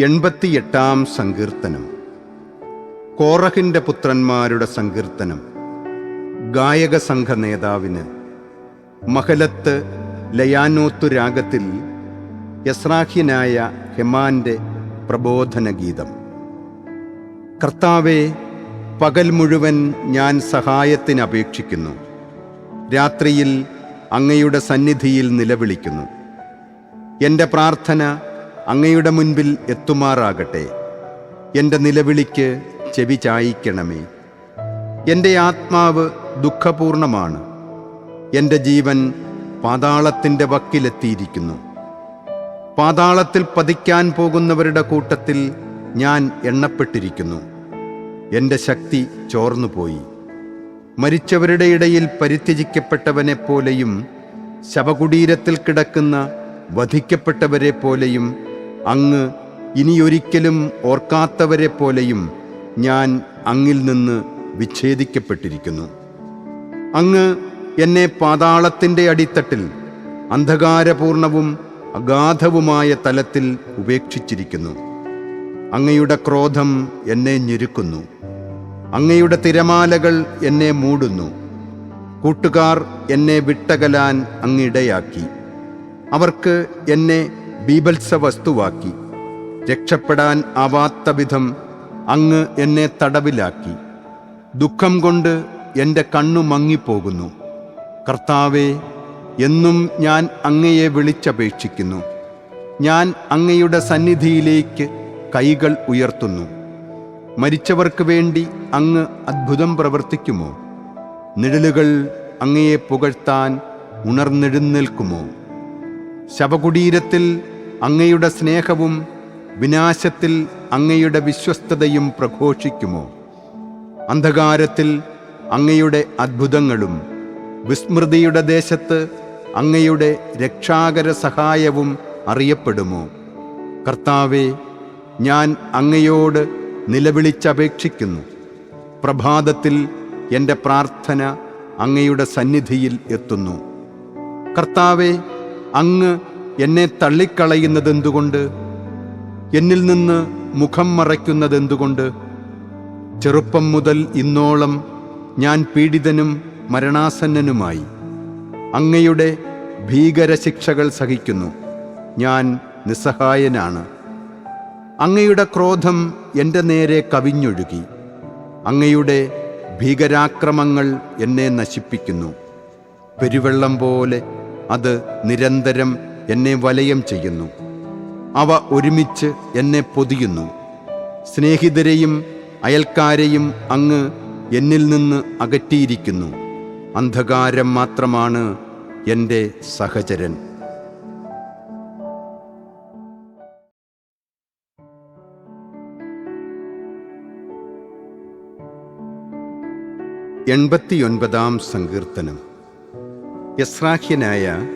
എൺപത്തിയെട്ടാം സങ്കീർത്തനം. കോറഹിന്റെ പുത്രന്മാരുടെ സങ്കീർത്തനം. ഗായക സംഘ നേതാവിന്. മഹലത്ത് ലയാനോത്തു രാഗത്തിൽ യസ്രാഹ്യനായ ഹെമാന്റെ പ്രബോധന ഗീതം. കർത്താവെ പകൽ മുഴുവൻ ഞാൻ സഹായത്തിന് അപേക്ഷിക്കുന്നു. രാത്രിയിൽ അങ്ങയുടെ സന്നിധിയിൽ നിലവിളിക്കുന്നു. എന്റെ പ്രാർത്ഥന അങ്ങയുടെ മുൻപിൽ എത്തുമാറാകട്ടെ. എന്റെ നിലവിളിക്ക് ചെവി ചായിക്കണമേ. എന്റെ ആത്മാവ് ദുഃഖപൂർണമാണ്. എന്റെ ജീവൻ പാതാളത്തിന്റെ വക്കിലെത്തിയിരിക്കുന്നു. പാതാളത്തിൽ പതിക്കാൻ പോകുന്നവരുടെ കൂട്ടത്തിൽ ഞാൻ എണ്ണപ്പെട്ടിരിക്കുന്നു. എന്റെ ശക്തി ചോർന്നുപോയി. മരിച്ചവരുടെ ഇടയിൽ പരിത്യജിക്കപ്പെട്ടവനെ പോലെയും ശവകുടീരത്തിൽ കിടക്കുന്ന വധിക്കപ്പെട്ടവരെ പോലെയും അങ്ങ് ഇനിയൊരിക്കലും ഓർക്കാത്തവരെ പോലെയും ഞാൻ അങ്ങിൽ നിന്ന് വിച്ഛേദിക്കപ്പെട്ടിരിക്കുന്നു. അങ്ങ് എന്നെ പാതാളത്തിന്റെ അടിത്തട്ടിൽ അന്ധകാരപൂർണവും അഗാധവുമായ തലത്തിൽ ഉപേക്ഷിച്ചിരിക്കുന്നു. അങ്ങയുടെ ക്രോധം എന്നെ ഞെരുക്കുന്നു. അങ്ങയുടെ തിരമാലകൾ എന്നെ മൂടുന്നു. കൂട്ടുകാർ എന്നെ വിട്ടകലാൻ അങ്ങിടയാക്കി അവർക്ക് എന്നെ ബീഭത്സ വസ്തുവാക്കി രക്ഷപ്പെടാൻ ആവാത്ത വിധം അങ്ങ് എന്നെ തടവിലാക്കി. ദുഃഖം കൊണ്ട് എന്റെ കണ്ണു മങ്ങിപ്പോകുന്നു. കർത്താവെ എന്നും ഞാൻ അങ്ങയെ വിളിച്ചപേക്ഷിക്കുന്നു. ഞാൻ അങ്ങയുടെ സന്നിധിയിലേക്ക് കൈകൾ ഉയർത്തുന്നു. മരിച്ചവർക്ക് വേണ്ടി അങ്ങ് അത്ഭുതം പ്രവർത്തിക്കുമോ? നിഴലുകൾ അങ്ങയെ പുകഴ്ത്താൻ ഉണർന്നെഴുന്നേൽക്കുമോ? ശവകുടീരത്തിൽ അങ്ങയുടെ സ്നേഹവും വിനാശത്തിൽ അങ്ങയുടെ വിശ്വസ്തതയും പ്രഘോഷിക്കുമോ? അന്ധകാരത്തിൽ അങ്ങയുടെ അത്ഭുതങ്ങളും വിസ്മൃതിയുടെ ദേശത്ത് അങ്ങയുടെ രക്ഷാകര സഹായവും അറിയപ്പെടുമോ? കർത്താവെ ഞാൻ അങ്ങയോട് നിലവിളിച്ചപേക്ഷിക്കുന്നു. പ്രഭാതത്തിൽ എന്റെ പ്രാർത്ഥന അങ്ങയുടെ സന്നിധിയിൽ എത്തുന്നു. കർത്താവെ അങ്ങ് എന്നെ തള്ളിക്കളയുന്നതെന്തുകൊണ്ട്? എന്നിൽ നിന്ന് മുഖം മറയ്ക്കുന്നതെന്തുകൊണ്ട്? ചെറുപ്പം മുതൽ ഇന്നോളം ഞാൻ പീഡിതനും മരണാസന്നനുമായി. അങ്ങയുടെ ഭീകര ശിക്ഷകൾ സഹിക്കുന്നു. ഞാൻ നിസ്സഹായനാണ്. അങ്ങയുടെ ക്രോധം എന്റെ നേരെ കവിഞ്ഞൊഴുകി. അങ്ങയുടെ ഭീകരാക്രമങ്ങൾ എന്നെ നശിപ്പിക്കുന്നു. പെരുവെള്ളം പോലെ അത് നിരന്തരം എന്നെ വലയം ചെയ്യുന്നു. അവ ഒരുമിച്ച് എന്നെ പൊതിയുന്നു. സ്നേഹിതരെയും അയൽക്കാരെയും അങ്ങ് എന്നിൽ നിന്ന് അകറ്റിയിരിക്കുന്നു. അന്ധകാരം മാത്രമാണ് എന്റെ സഹചരൻ. എൺപത്തിയൊൻപതാം സങ്കീർത്തനം. യസ്രാഹ്യനായ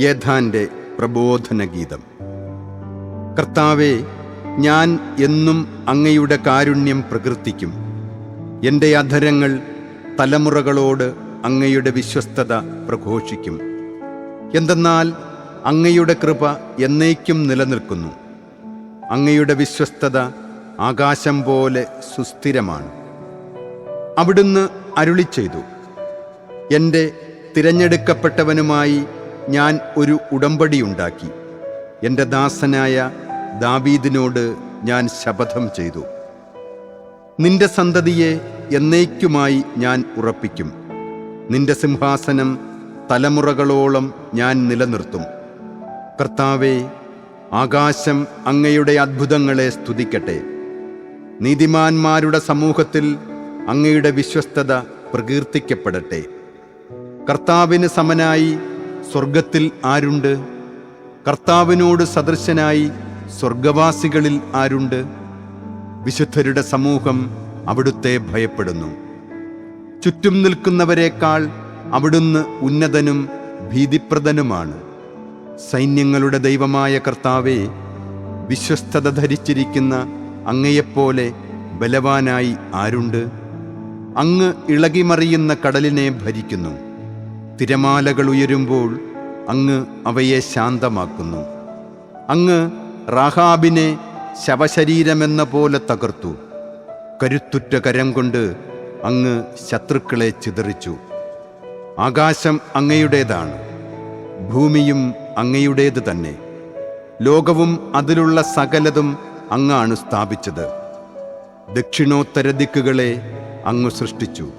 യേഥാന്റെ പ്രബോധന ഗീതം കർത്താവെ ഞാൻ എന്നും അങ്ങയുടെ കാരുണ്യം പ്രകീർത്തിക്കും. എന്റെ അധരങ്ങൾ തലമുറകളോട് അങ്ങയുടെ വിശ്വസ്തത പ്രഘോഷിക്കും. എന്തെന്നാൽ അങ്ങയുടെ കൃപ എന്നേക്കും നിലനിൽക്കുന്നു. അങ്ങയുടെ വിശ്വസ്തത ആകാശം പോലെ സുസ്ഥിരമാണ്. അവിടുന്ന് അരുളി ചെയ്തു എന്റെ തിരഞ്ഞെടുക്കപ്പെട്ടവനുമായി ഞാൻ ഒരു ഉടമ്പടിയുണ്ടാക്കി എന്റെ ദാസനായ ദാവീദിനോട് ഞാൻ ശപഥം ചെയ്തു. നിന്റെ സന്തതിയെ എന്നേക്കുമായി ഞാൻ ഉറപ്പിക്കും. നിന്റെ സിംഹാസനം തലമുറകളോളം ഞാൻ നിലനിർത്തും. കർത്താവെ ആകാശം അങ്ങയുടെ അത്ഭുതങ്ങളെ സ്തുതിക്കട്ടെ. നീതിമാന്മാരുടെ സമൂഹത്തിൽ അങ്ങയുടെ വിശ്വസ്തത പ്രകീർത്തിക്കപ്പെടട്ടെ. കർത്താവിന് സമനായി സ്വർഗത്തിൽ ആരുണ്ട്? കർത്താവിനോട് സദൃശനായി സ്വർഗവാസികളിൽ ആരുണ്ട്? വിശുദ്ധരുടെ സമൂഹം അവിടുത്തെ ഭയപ്പെടുന്നു. ചുറ്റും നിൽക്കുന്നവരെക്കാൾ അവിടുന്ന് ഉന്നതനും ഭീതിപ്രദനുമാണ്. സൈന്യങ്ങളുടെ ദൈവമായ കർത്താവെ വിശ്വസ്തത ധരിച്ചിരിക്കുന്ന അങ്ങയെപ്പോലെ ബലവാനായി ആരുണ്ട്? അങ്ങ് ഇളകിമറിയുന്ന കടലിനെ ഭരിക്കുന്നു. തിരമാലകൾ ഉയരുമ്പോൾ അങ്ങ് അവയെ ശാന്തമാക്കുന്നു. അങ്ങ് റാഹാബിനെ ശവശരീരമെന്ന പോലെ തകർത്തു. കരുത്തുറ്റ കരം കൊണ്ട് അങ്ങ് ശത്രുക്കളെ ചിതറിച്ചു. ആകാശം അങ്ങയുടേതാണ് ഭൂമിയും അങ്ങയുടേത് തന്നെ. ലോകവും അതിലുള്ള സകലതും അങ്ങാണ് സ്ഥാപിച്ചത്. ദക്ഷിണോത്തര ദിക്കുകളെ അങ്ങ് സൃഷ്ടിച്ചു.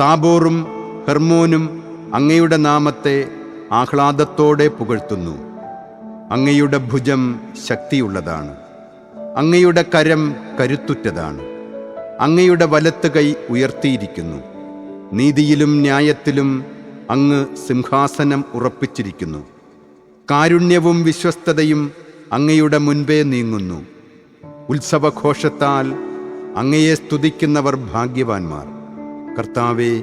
താബോറും ഹെർമോനും അങ്ങയുടെ നാമത്തെ ആഹ്ലാദത്തോടെ പുകഴ്ത്തുന്നു. അങ്ങയുടെ ഭുജം ശക്തിയുള്ളതാണ്. അങ്ങയുടെ കരം കരുത്തുറ്റതാണ്. അങ്ങയുടെ വലത്ത് കൈ ഉയർത്തിയിരിക്കുന്നു. നീതിയിലും ന്യായത്തിലും അങ്ങ് സിംഹാസനം ഉറപ്പിച്ചിരിക്കുന്നു. കാരുണ്യവും വിശ്വസ്തതയും അങ്ങയുടെ മുൻപേ നീങ്ങുന്നു. ഉത്സവഘോഷത്താൽ അങ്ങയെ സ്തുതിക്കുന്നവർ ഭാഗ്യവാന്മാർ. കർത്താവെ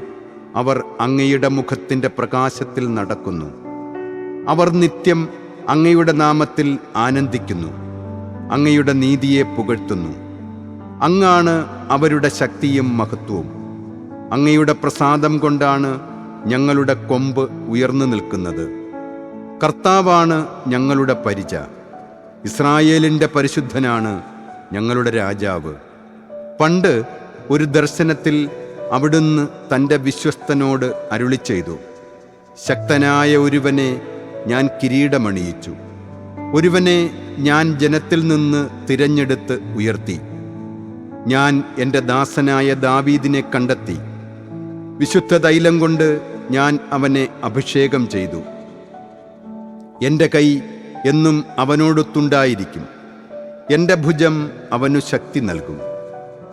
അവർ അങ്ങയുടെ മുഖത്തിന്റെ പ്രകാശത്തിൽ നടക്കുന്നു. അവർ നിത്യം അങ്ങയുടെ നാമത്തിൽ ആനന്ദിക്കുന്നു. അങ്ങയുടെ നീതിയെ പുകഴ്ത്തുന്നു. അങ്ങാണ് അവരുടെ ശക്തിയും മഹത്വവും. അങ്ങയുടെ പ്രസാദം കൊണ്ടാണ് ഞങ്ങളുടെ കൊമ്പ് ഉയർന്നു നിൽക്കുന്നത്. കർത്താവാണ് ഞങ്ങളുടെ പരിച. ഇസ്രായേലിന്റെ പരിശുദ്ധനാണ് ഞങ്ങളുടെ രാജാവ്. പണ്ട് ഒരു ദർശനത്തിൽ അവിടുന്ന് തന്റെ വിശ്വസ്തനോട് അരുളി ചെയ്തു ശക്തനായ ഒരുവനെ ഞാൻ കിരീടമണിയിച്ചു. ഒരുവനെ ഞാൻ ജനത്തിൽ നിന്ന് തിരഞ്ഞെടുത്ത് ഉയർത്തി. ഞാൻ എന്റെ ദാസനായ ദാവീദിനെ കണ്ടെത്തി. വിശുദ്ധ തൈലം കൊണ്ട് ഞാൻ അവനെ അഭിഷേകം ചെയ്തു. എന്റെ കൈ എന്നും അവനോടൊത്തുണ്ടായിരിക്കും. എന്റെ ഭുജം അവനു ശക്തി നൽകും.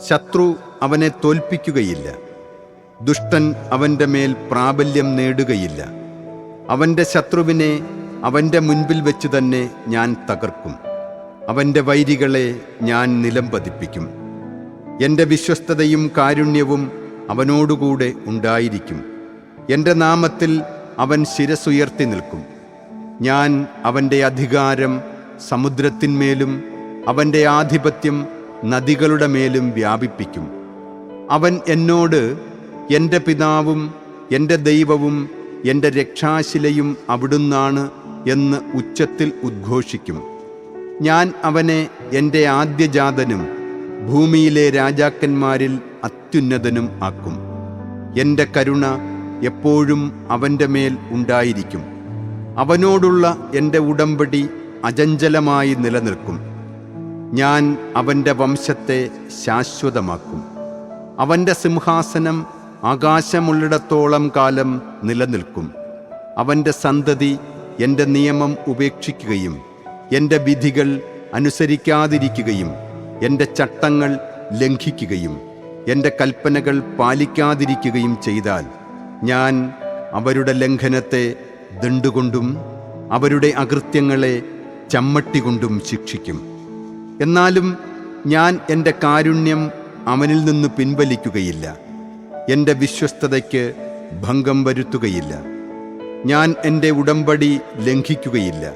ശത്രു അവനെ തോൽപ്പിക്കുകയില്ല. ദുഷ്ടൻ അവന്റെ മേൽ പ്രാബല്യം നേടുകയില്ല. അവന്റെ ശത്രുവിനെ അവന്റെ മുൻപിൽ വെച്ച് തന്നെ ഞാൻ തകർക്കും. അവന്റെ വൈരികളെ ഞാൻ നിലം പതിപ്പിക്കും എന്റെ വിശ്വസ്തതയും കാരുണ്യവും അവനോടുകൂടെ ഉണ്ടായിരിക്കും. എന്റെ നാമത്തിൽ അവൻ ശിരസുയർത്തി നിൽക്കും. ഞാൻ അവന്റെ അധികാരം സമുദ്രത്തിന്മേലും അവന്റെ ആധിപത്യം നദികളുടെ മേലും വ്യാപിപ്പിക്കും. അവൻ എന്നോട് എന്റെ പിതാവും എന്റെ ദൈവവും എന്റെ രക്ഷാശിലയും അവിടുന്നാണ് എന്ന് ഉച്ചത്തിൽ ഉദ്ഘോഷിക്കും. ഞാൻ അവനെ എന്റെ ആദ്യജാതനും ഭൂമിയിലെ രാജാക്കന്മാരിൽ അത്യുന്നതനും ആക്കും. എന്റെ കരുണ എപ്പോഴും അവന്റെ മേൽ ഉണ്ടായിരിക്കും. അവനോടുള്ള എന്റെ ഉടമ്പടി അചഞ്ചലമായി നിലനിൽക്കും. ഞാൻ അവന്റെ വംശത്തെ ശാശ്വതമാക്കും. അവന്റെ സിംഹാസനം ആകാശമുള്ളിടത്തോളം കാലം നിലനിൽക്കും. അവന്റെ സന്തതി എന്റെ നിയമം ഉപേക്ഷിക്കുകയും എന്റെ വിധികൾ അനുസരിക്കാതിരിക്കുകയും എന്റെ ചട്ടങ്ങൾ ലംഘിക്കുകയും എന്റെ കൽപ്പനകൾ പാലിക്കാതിരിക്കുകയും ചെയ്താൽ ഞാൻ അവരുടെ ലംഘനത്തെ ദണ്ടുകൊണ്ടും അവരുടെ അകൃത്യങ്ങളെ ചമ്മട്ടികൊണ്ടും ശിക്ഷിക്കും. എന്നാലും ഞാൻ എന്റെ കാരുണ്യം അവനിൽ നിന്ന് പിൻവലിക്കുകയില്ല. എന്റെ വിശ്വസ്തതയ്ക്ക് ഭംഗം വരുത്തുകയില്ല. ഞാൻ എന്റെ ഉടമ്പടി ലംഘിക്കുകയില്ല.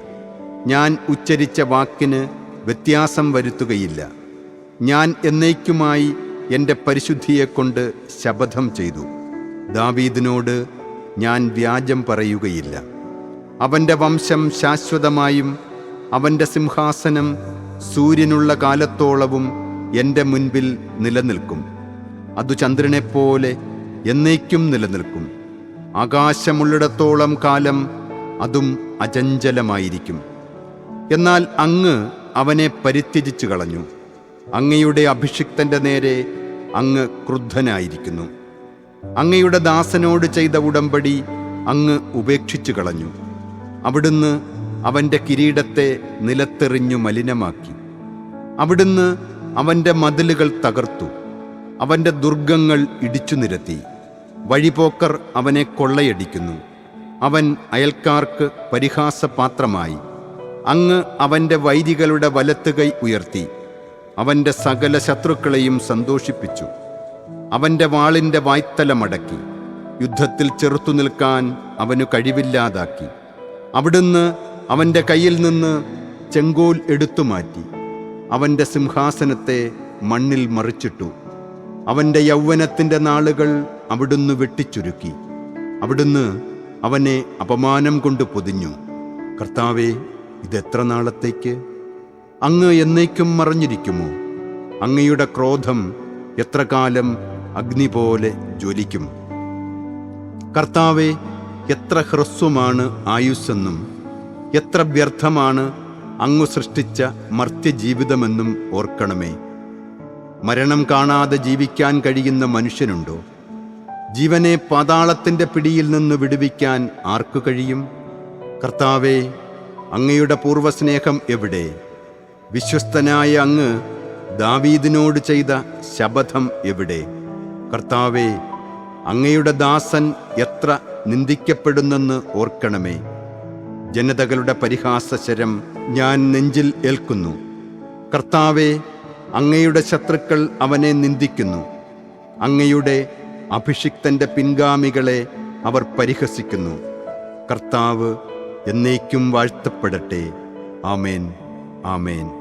ഞാൻ ഉച്ചരിച്ച വാക്കിന് വ്യത്യാസം വരുത്തുകയില്ല. ഞാൻ എന്നേക്കുമായി എന്റെ പരിശുദ്ധിയെക്കൊണ്ട് ശപഥം ചെയ്തു. ദാവീദിനോട് ഞാൻ വ്യാജം പറയുകയില്ല. അവന്റെ വംശം ശാശ്വതമായും അവന്റെ സിംഹാസനം സൂര്യനുള്ള കാലത്തോളവും എന്റെ മുൻപിൽ നിലനിൽക്കും. അതു ചന്ദ്രനെപ്പോലെ എന്നേക്കും നിലനിൽക്കും. ആകാശമുള്ളിടത്തോളം കാലം അതും അചഞ്ചലമായിരിക്കും. എന്നാൽ അങ്ങ് അവനെ പരിത്യജിച്ചു കളഞ്ഞു. അങ്ങയുടെ അഭിഷിക്തന്റെ നേരെ അങ്ങ് ക്രുദ്ധനായിരിക്കുന്നു. അങ്ങയുടെ ദാസനോട് ചെയ്ത ഉടമ്പടി അങ്ങ് ഉപേക്ഷിച്ചു കളഞ്ഞു. അവിടുന്ന് അവന്റെ കിരീടത്തെ നിലത്തെറിഞ്ഞു മലിനമാക്കി. അവിടുന്ന് അവന്റെ മതിലുകൾ തകർത്തു. അവന്റെ ദുർഗങ്ങൾ ഇടിച്ചു നിരത്തി. വഴിപോക്കർ അവനെ കൊള്ളയടിക്കുന്നു. അവൻ അയൽക്കാർക്ക് പരിഹാസപാത്രമായി. അങ്ങ് അവന്റെ വൈരികളുടെ വലത്തുകൈ ഉയർത്തി. അവന്റെ സകല ശത്രുക്കളെയും സന്തോഷിപ്പിച്ചു. അവന്റെ വാളിന്റെ വായ്ത്തലമടക്കി. യുദ്ധത്തിൽ ചെറുത്തു നിൽക്കാൻ അവനു കഴിവില്ലാതാക്കി. അവിടുന്ന് അവന്റെ കയ്യിൽ നിന്ന് ചെങ്കോൽ എടുത്തു മാറ്റി. അവന്റെ സിംഹാസനത്തെ മണ്ണിൽ മറിച്ചിട്ടു. അവന്റെ യൗവനത്തിന്റെ നാളുകൾ അവിടുന്ന് വെട്ടിച്ചുരുക്കി. അവിടുന്ന് അവനെ അപമാനം കൊണ്ട് പൊതിഞ്ഞു. കർത്താവേ ഇതെത്ര നാളത്തേക്ക്? അങ്ങ് എന്നേക്കും മറഞ്ഞിരിക്കുമോ? അങ്ങയുടെ ക്രോധം എത്ര കാലം അഗ്നി പോലെ ജ്വലിക്കും? കർത്താവെ എത്ര ഹ്രസ്വമാണ് ആയുസ്സെന്നും എത്ര വ്യർത്ഥമാണ് അങ്ങ് സൃഷ്ടിച്ച മർത്യജീവിതമെന്നും ഓർക്കണമേ. മരണം കാണാതെ ജീവിക്കാൻ കഴിയുന്ന മനുഷ്യനുണ്ടോ? ജീവനെ പാതാളത്തിന്റെ പിടിയിൽ നിന്ന് വിടുവിക്കാൻ ആർക്കു കഴിയും? കർത്താവേ അങ്ങയുടെ പൂർവസ്നേഹം എവിടെ? വിശ്വസ്തനായ അങ്ങ് ദാവീദിനോട് ചെയ്ത ശപഥം എവിടെ? കർത്താവേ അങ്ങയുടെ ദാസൻ എത്ര നിന്ദിക്കപ്പെടുന്നെന്ന് ഓർക്കണമേ. ജനതകളുടെ പരിഹാസശരം ഞാൻ നെഞ്ചിൽ ഏൽക്കുന്നു. കർത്താവെ അങ്ങയുടെ ശത്രുക്കൾ അവനെ നിന്ദിക്കുന്നു. അങ്ങയുടെ അഭിഷിക്തന്റെ പിൻഗാമികളെ അവർ പരിഹസിക്കുന്നു. കർത്താവ് എന്നേക്കും വാഴ്ത്തപ്പെടട്ടെ. ആമേൻ. ആമേൻ.